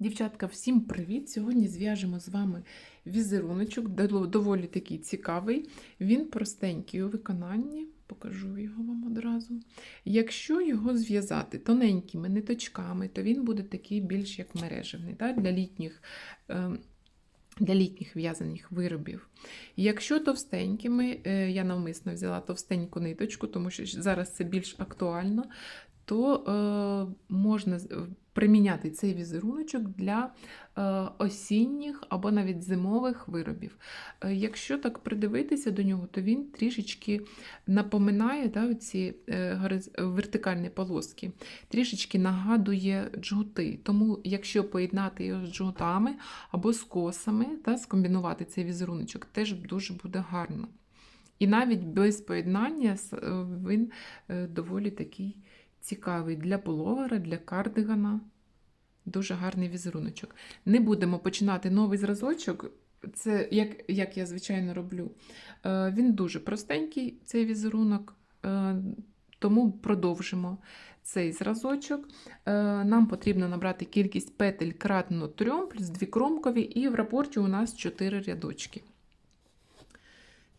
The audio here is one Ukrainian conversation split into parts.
Дівчатка, всім привіт! Сьогодні зв'яжемо з вами візеруночок, дов- доволі такий цікавий. Він простенький у виконанні, покажу його вам одразу. Якщо його зв'язати тоненькими ниточками, то він буде такий більш як мережевний так? для літніх. ем, Для літніх в'язаних виробів. Якщо товстенькими, е, я навмисно взяла товстеньку ниточку, тому що зараз це більш актуально, то е, можна приміняти цей візеруночок для е, осінніх або навіть зимових виробів. Е, якщо так придивитися до нього, то він трішечки напоминає да, ці е, вертикальні полоски, трішечки нагадує джгути. Тому, якщо поєднати його з джгутами або з косами, та, скомбінувати цей візеруночок, теж дуже буде гарно. І навіть без поєднання е, він е, доволі такий цікавий для пуловера, для кардигана. Дуже гарний візеруночок. Не будемо починати новий зразочок. Це як, як я звичайно роблю. Е, Він дуже простенький, цей візерунок, е, тому продовжимо цей зразочок. Е, Нам потрібно набрати кількість петель кратно 3 плюс 2 кромкові, і в рапорті у нас 4 рядочки.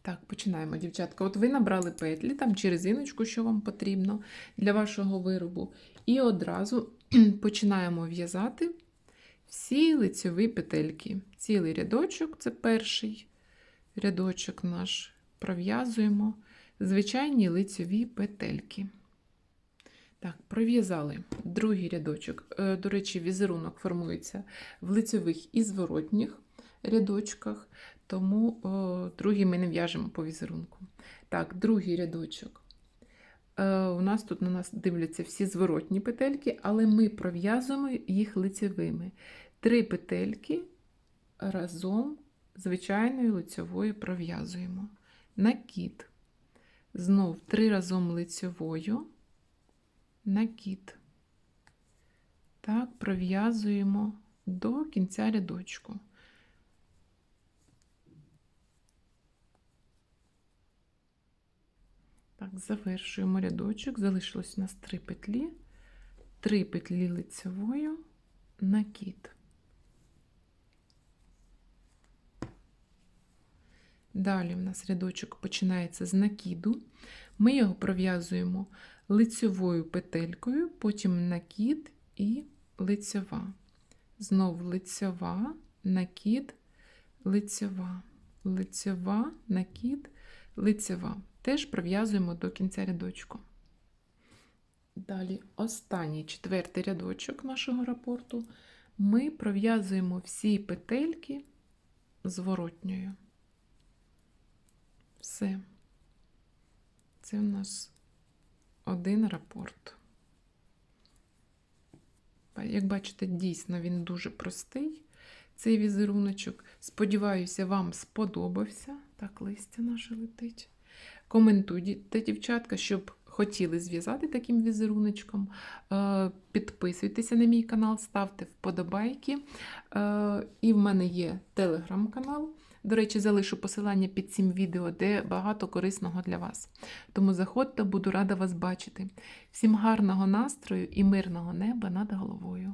Так, починаємо, дівчатка. От ви набрали петлі там чи резиночку, що вам потрібно для вашого виробу. І одразу починаємо в'язати всі лицьові петельки. Цілий рядочок це перший рядочок наш. Пров'язуємо звичайні лицьові петельки. Так, пров'язали другий рядочок. Е, До речі, візерунок формується в лицьових і зворотніх рядочках, тому о, другий ми не в'яжемо по візерунку. Так, другий рядочок. Е, У нас тут на нас дивляться всі зворотні петельки, але ми пров'язуємо їх лицевими. Три петельки разом звичайною лицевою пров'язуємо. Накид. Знов три разом лицевою. Накид. Так, пров'язуємо до кінця рядочку. Так, завершуємо рядочок. Залишилось у нас три петлі, три петлі лицевою, накид. Далі в нас рядочок починається з накиду. Ми його пров'язуємо лицевою петелькою, потім накид і лицева. Знов лицева, накид, лицева, лицева, накид, лицева. Теж пров'язуємо до кінця рядочку. Далі останній четвертий рядочок нашого рапорту. Ми пров'язуємо всі петельки зворотньою. Все. Це у нас один рапорт. Як бачите, дійсно він дуже простий, цей візеруночок. Сподіваюся, вам сподобався. Так, листя наше летить. Коментуйте, дівчатка, щоб хотіли зв'язати таким візеруночком. Е, Підписуйтеся на мій канал, ставте вподобайки. Е, І в мене є телеграм-канал. До речі, залишу посилання під цим відео, де багато корисного для вас. Тому заходьте, буду рада вас бачити. Всім гарного настрою і мирного неба над головою.